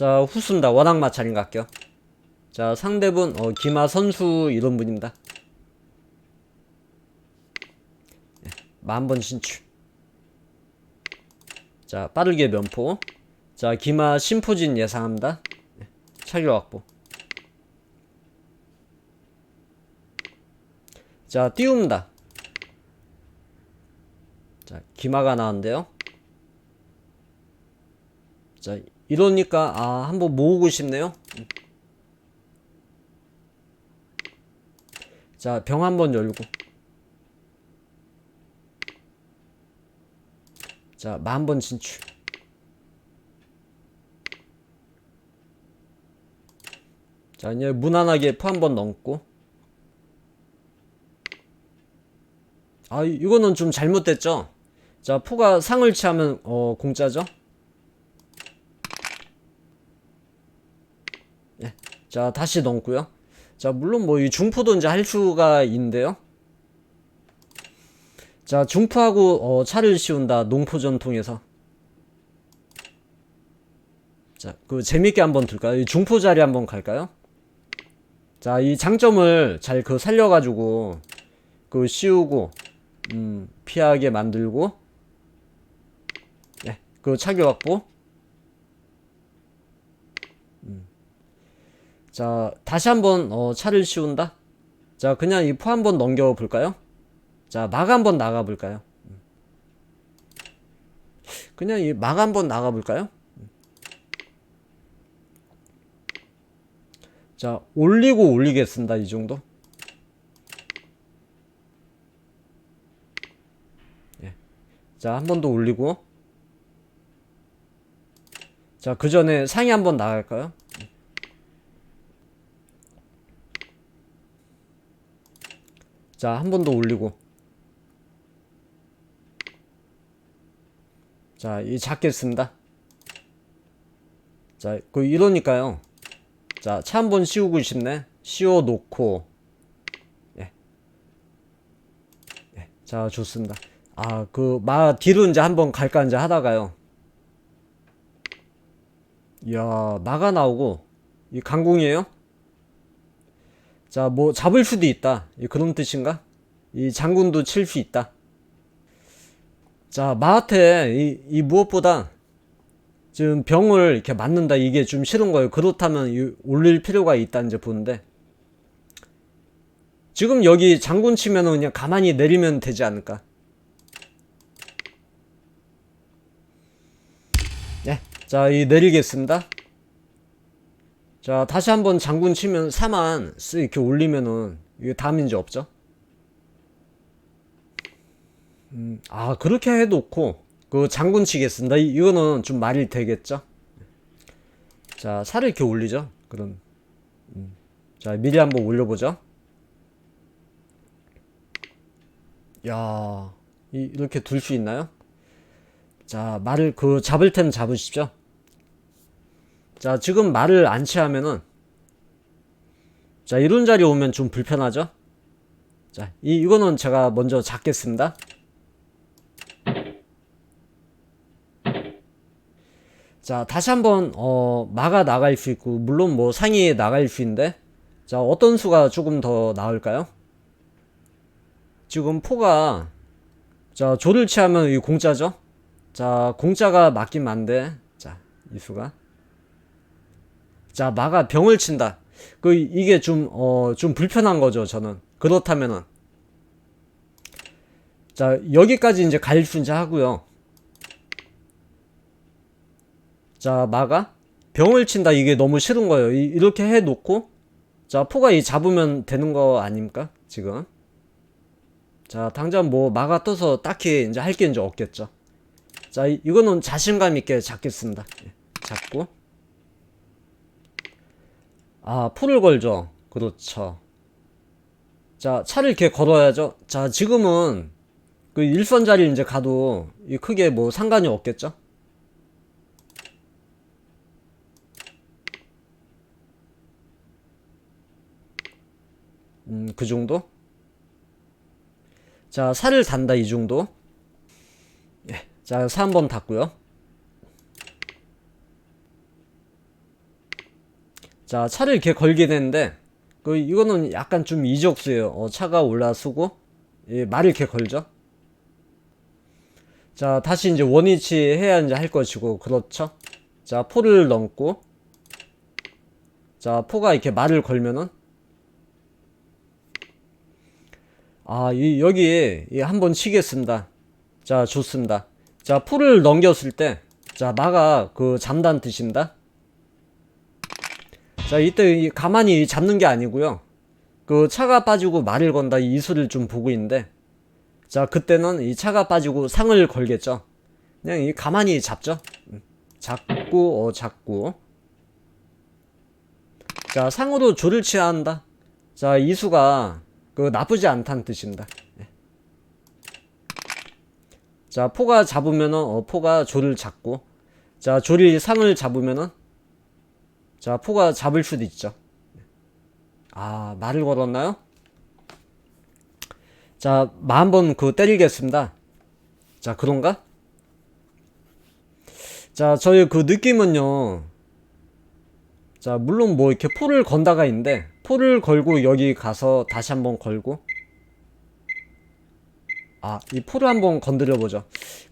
자, 후순다. 워낙 마찰인 것 같게요. 자, 상대분, 어, 기마 선수 이런 분입니다. 네, 만번 신출. 자, 빠르게 면포. 자, 기마 심포진 예상합니다. 네, 차격 확보. 자, 띄웁니다. 자, 기마가 나왔는데요. 자, 이러니까, 아, 한번 모으고 싶네요. 자, 병 한번 열고. 자, 만번 진출. 자, 이제 무난하게 포한번 넘고. 아, 이- 이거는 좀 잘못됐죠? 자, 포가 상을 취하면, 어, 공짜죠? 예. 자, 다시 넘고요. 자, 물론 뭐, 이 중포도 이제 할 수가 있는데요. 자, 중포하고, 어, 차를 씌운다. 농포 전 통해서. 자, 그, 재밌게 한번 들까요? 이 중포 자리 한번 갈까요? 자, 이 장점을 잘 그 살려가지고, 그 씌우고, 음, 피하게 만들고, 네, 그 차격 확보. 음. 자, 다시 한번 어, 차를 씌운다. 자, 그냥 이 포 한번 넘겨 볼까요? 자, 막 한번 나가 볼까요? 음. 그냥 이 막 한번 나가 볼까요? 자, 올리고 올리겠습니다. 이 정도. 자, 한 번 더 올리고. 자, 그 전에 상위 한번 나갈까요? 자, 한 번 더 올리고. 자, 이 잡겠습니다. 자, 그 이러니까요. 자, 차 한 번 씌우고 싶네. 씌워 놓고. 예. 예. 자, 좋습니다. 아, 그, 마, 뒤로 이제 한번 갈까 이제 하다가요. 이야, 마가 나오고, 이 강공이에요? 자, 뭐, 잡을 수도 있다. 이 그런 뜻인가? 이 장군도 칠 수 있다. 자, 마한테, 이, 이 무엇보다, 지금 병을 이렇게 맞는다. 이게 좀 싫은 거예요. 그렇다면, 이 올릴 필요가 있다. 이제 보는데. 지금 여기 장군 치면은 그냥 가만히 내리면 되지 않을까? 네. 자, 이 내리겠습니다. 자, 다시 한번 장군 치면 4만 쓱 이렇게 올리면은 이게 다음 이제 없죠? 음, 아, 그렇게 해놓고 그 장군 치겠습니다. 이- 이거는 좀 말이 되겠죠? 자, 살을 이렇게 올리죠? 그럼 음. 자, 미리 한번 올려보죠. 야, 이, 이렇게 둘 수 있나요? 자, 말을 그 잡을 템 잡으십시오. 자, 지금 말을 안 취하면은 자, 이런 자리 오면 좀 불편하죠? 자, 이 이거는 제가 먼저 잡겠습니다. 자, 다시 한번 어, 마가 나갈 수 있고 물론 뭐 상위에 나갈 수 있는데 자, 어떤 수가 조금 더 나을까요? 지금 포가 자, 조를 취하면 이 공짜죠? 자, 공짜가 맞긴 맞는데, 자, 이 수가. 자, 마가 병을 친다. 그, 이게 좀, 어, 좀 불편한 거죠, 저는. 그렇다면은. 자, 여기까지 이제 이제 하고요. 자, 마가 병을 친다. 이게 너무 싫은 거예요. 이, 이렇게 해 놓고, 자, 포가 이 잡으면 되는 거 아닙니까? 지금. 자, 당장 뭐, 마가 떠서 딱히 이제 할 게 이제 없겠죠. 자, 이- 이거는 자신감 있게 잡겠습니다. 예, 잡고. 아, 풀을 걸죠. 그렇죠. 자, 차를 이렇게 걸어야죠. 자, 지금은 그 일선 자리 이제 가도 이 크게 뭐 상관이 없겠죠? 음, 그 정도? 자, 살을 단다, 이 정도. 자, 3번 닫고요. 자, 차를 이렇게 걸게 되는데, 그, 이거는 약간 좀 이적수예요. 어, 차가 올라서고, 예, 말을 이렇게 걸죠. 자, 다시 이제 원위치 해야 이제 할 것이고, 그렇죠? 자, 포를 넘고, 자, 포가 이렇게 말을 걸면은, 아, 이, 여기, 이 한번 치겠습니다. 자, 좋습니다. 자, 포를 넘겼을 때, 자, 마가 그 잠단 뜻입니다. 자, 이때 이 가만히 잡는 게 아니고요. 그 차가 빠지고 말을 건다 이 이수를 좀 보고 있는데, 자, 그때는 이 차가 빠지고 상을 걸겠죠. 그냥 이 가만히 잡죠. 음, 잡고, 어, 잡고. 자, 상으로 조를 취해야 한다. 자, 이수가 그 나쁘지 않다는 뜻입니다. 예. 자, 포가 잡으면은, 어, 포가 조를 잡고, 자, 조리 상을 잡으면은, 자, 포가 잡을 수도 있죠. 아, 말을 걸었나요? 자, 마 한번 그 때리겠습니다. 자, 그런가? 자, 저희 그 느낌은요. 자, 물론 뭐 이렇게 포를 건다가 있는데, 포를 걸고 여기 가서 다시 한번 걸고, 아, 이 포를 한번 건드려 보죠.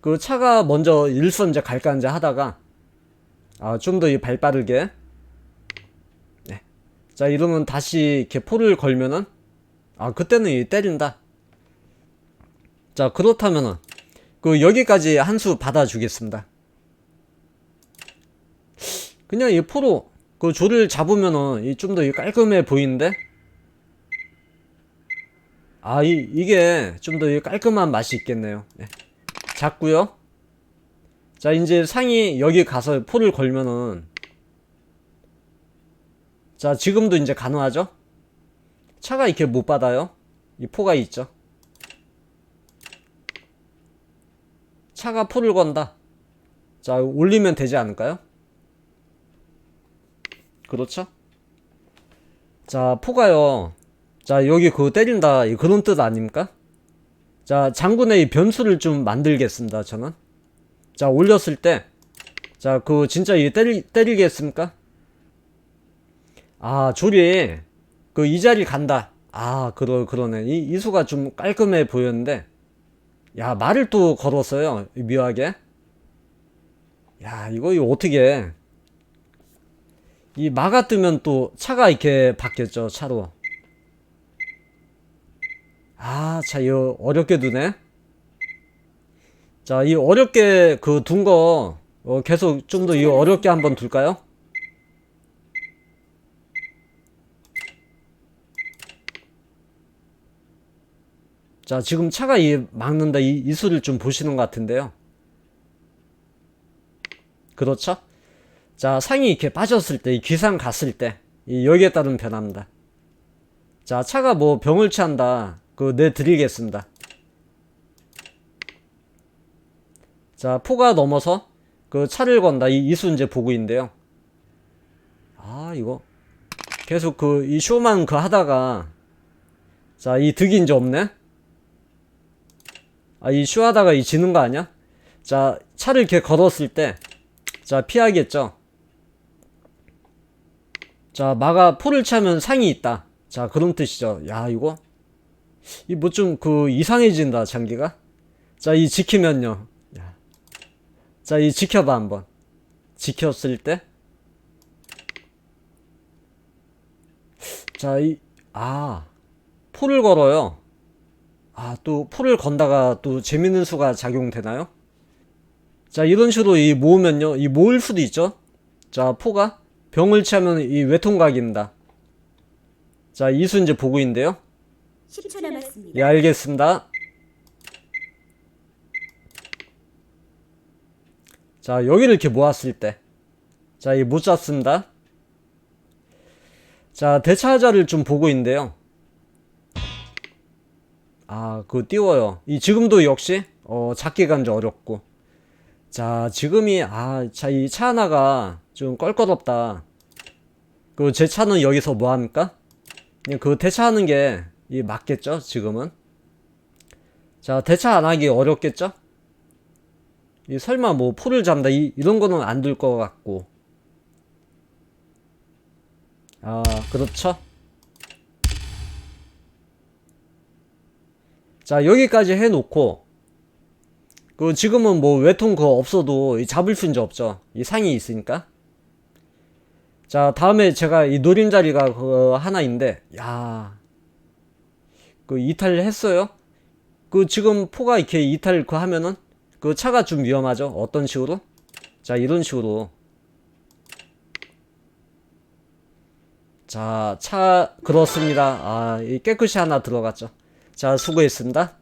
그 차가 먼저 일선 이제 갈까 이제 하다가, 아, 좀 더 이 발 빠르게, 네. 자, 이러면 다시 이렇게 포를 걸면은, 아, 그때는 이 때린다. 자, 그렇다면은, 그 여기까지 한 수 받아주겠습니다. 그냥 이 포로 그 조를 잡으면은 이좀더 깔끔해 보이는데 아 이 이게 좀 더 깔끔한 맛이 있겠네요 네. 잡고요 자 이제 상이 여기 가서 포를 걸면은 자 지금도 이제 가능하죠 차가 이렇게 못 받아요 이 포가 있죠 차가 포를 건다 자 올리면 되지 않을까요 그렇죠? 자, 포가요. 자, 여기 그거 때린다. 이 그런 뜻 아닙니까? 자, 장군의 이 변수를 좀 만들겠습니다, 저는. 자, 올렸을 때. 자, 그 진짜 이 때리, 때리겠습니까? 아, 조리. 그이 자리 간다. 아, 그러, 그러네. 이, 이수가 좀 깔끔해 보였는데. 야, 말을 또 걸었어요. 묘하게. 야, 이거, 이거 어떻게. 이 마가 뜨면 또 차가 이렇게 바뀌었죠 차로 아차 이거 어렵게 두네 자 이 어렵게 그 둔거 어, 계속 좀 더 이 어렵게 한번 둘까요 자 지금 차가 이 막는다 이 이수를 좀 보시는 것 같은데요 그렇죠 자, 상이 이렇게 빠졌을 때, 이 귀상 갔을 때, 이 여기에 따른 변화입니다. 자, 차가 뭐 병을 취한다. 그거 내드리겠습니다. 자, 포가 넘어서 그 차를 건다. 이 이수 이제 보고 있는데요. 아, 이거. 계속 그, 이 쇼만 그 하다가, 자, 이 이제 없네? 아, 이쇼 하다가 이 지는 거 아니야? 자, 차를 이렇게 걸었을 때, 자, 피하겠죠? 자, 마가 포를 차면 상이 있다. 자, 그런 뜻이죠. 야, 이거. 이 뭐 좀 그 이상해진다, 장기가. 자, 이 지키면요. 야. 자, 이 지켜봐, 한번. 지켰을 때. 자, 이, 아. 포를 걸어요. 아, 또 포를 건다가 또 재밌는 수가 작용되나요? 자, 이런 식으로 이 모으면요. 이 모을 수도 있죠. 자, 포가. 병을 취하면 이 외통각입니다. 자, 이수 이제 보고 있는데요. 10초 남았습니다. 예, 알겠습니다. 자, 여기를 이렇게 모았을 때. 자, 이못 잡습니다. 자, 대차자를 좀 보고 있는데요. 아, 그거 띄워요. 이 지금도 역시, 어, 잡기가 이제 어렵고. 자, 지금이, 아, 자, 이 차 하나가 좀 껄끄럽다. 그 제 차는 여기서 뭐 합니까? 그냥 그 대차하는 게 이 맞겠죠? 지금은. 자, 대차 안 하기 어렵겠죠? 이 설마 뭐 포를 잡는다 이, 이런 거는 안 될 것 같고. 아, 그렇죠. 자, 여기까지 해놓고, 그, 지금은 뭐 외통 그거 없어도 이 잡을 수 이제 없죠. 이 상이 있으니까. 자, 다음에 제가 이 노림자리가 그 하나인데, 야, 그 이탈 했어요? 그 지금 포가 이렇게 이탈 그 하면은 그 차가 좀 위험하죠. 어떤 식으로? 자, 이런 식으로. 자, 차, 그렇습니다. 아, 이 깨끗이 하나 들어갔죠. 자, 수고했습니다.